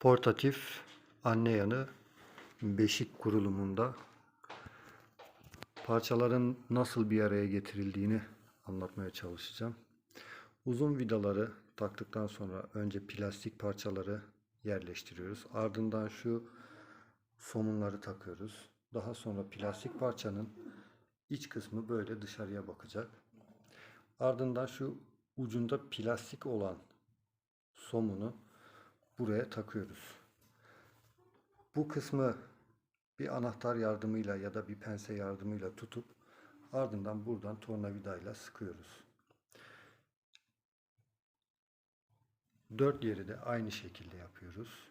Portatif anne yanı beşik kurulumunda parçaların nasıl bir araya getirildiğini anlatmaya çalışacağım. Uzun vidaları taktıktan sonra önce plastik parçaları yerleştiriyoruz. Ardından şu somunları takıyoruz. Daha sonra plastik parçanın iç kısmı böyle dışarıya bakacak. Ardından şu ucunda plastik olan somunu buraya takıyoruz. Bu kısmı bir anahtar yardımıyla ya da bir pense yardımıyla tutup ardından buradan tornavidayla sıkıyoruz. Dört yeri de aynı şekilde yapıyoruz.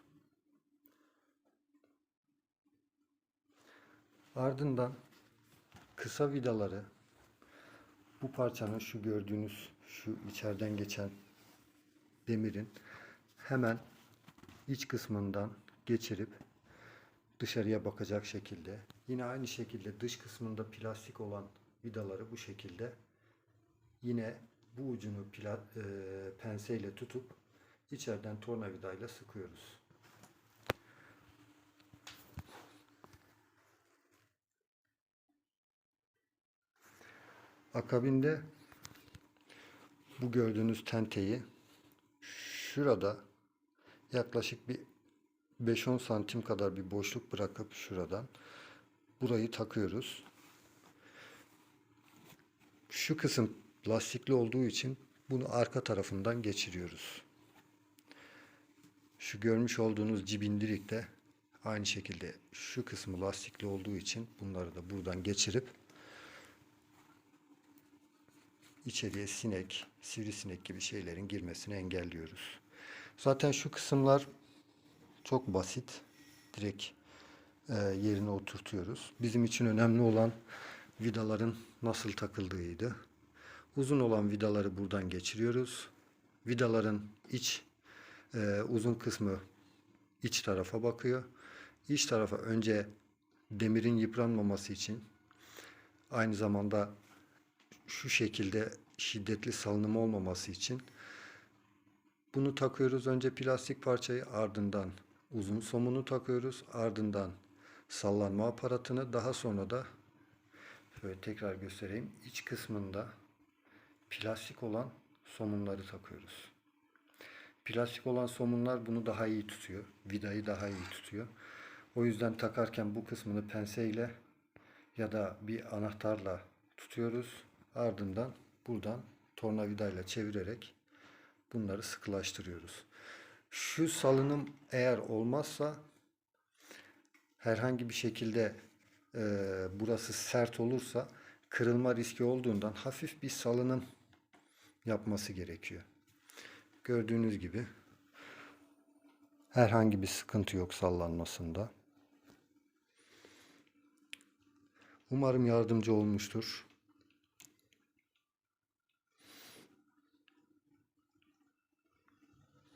Ardından kısa vidaları bu parçanın şu gördüğünüz şu içeriden geçen demirin hemen iç kısmından geçirip dışarıya bakacak şekilde yine aynı şekilde dış kısmında plastik olan vidaları bu şekilde yine bu ucunu pla, e, penseyle tutup içeriden tornavidayla sıkıyoruz. Akabinde bu gördüğünüz tenteyi şurada yaklaşık bir 5-10 santim kadar bir boşluk bırakıp şuradan burayı takıyoruz. Şu kısım lastikli olduğu için bunu arka tarafından geçiriyoruz. Şu görmüş olduğunuz cibindirik de aynı şekilde şu kısmı lastikli olduğu için bunları da buradan geçirip içeriye sinek, sivrisinek gibi şeylerin girmesini engelliyoruz. Zaten şu kısımlar çok basit. Direkt e, yerine oturtuyoruz. Bizim için önemli olan vidaların nasıl takıldığıydı. Uzun olan vidaları buradan geçiriyoruz. Vidaların iç e, uzun kısmı iç tarafa bakıyor. İç tarafa önce demirin yıpranmaması için aynı zamanda şu şekilde şiddetli salınım olmaması için bunu takıyoruz. Önce plastik parçayı ardından uzun somunu takıyoruz. Ardından sallanma aparatını daha sonra da şöyle tekrar göstereyim. İç kısmında plastik olan somunları takıyoruz. Plastik olan somunlar bunu daha iyi tutuyor. Vidayı daha iyi tutuyor. O yüzden takarken bu kısmını penseyle ya da bir anahtarla tutuyoruz. Ardından buradan tornavidayla çevirerek bunları sıkılaştırıyoruz. Şu salınım eğer olmazsa herhangi bir şekilde e, burası sert olursa kırılma riski olduğundan hafif bir salınım yapması gerekiyor. Gördüğünüz gibi herhangi bir sıkıntı yok sallanmasında. Umarım yardımcı olmuştur.